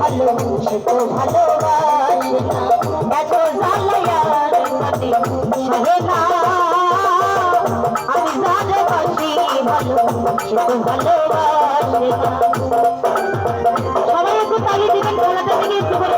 ভালোবাসি তো ভালোবাসি না এত জ্বালায়ার মতি সহে না আমি ভালোবাসি ভালোবাসি তো ভালোবাসি না সবাই একটু তালি দিবেন গলাটা থেকে একটু করে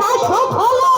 拿球投篮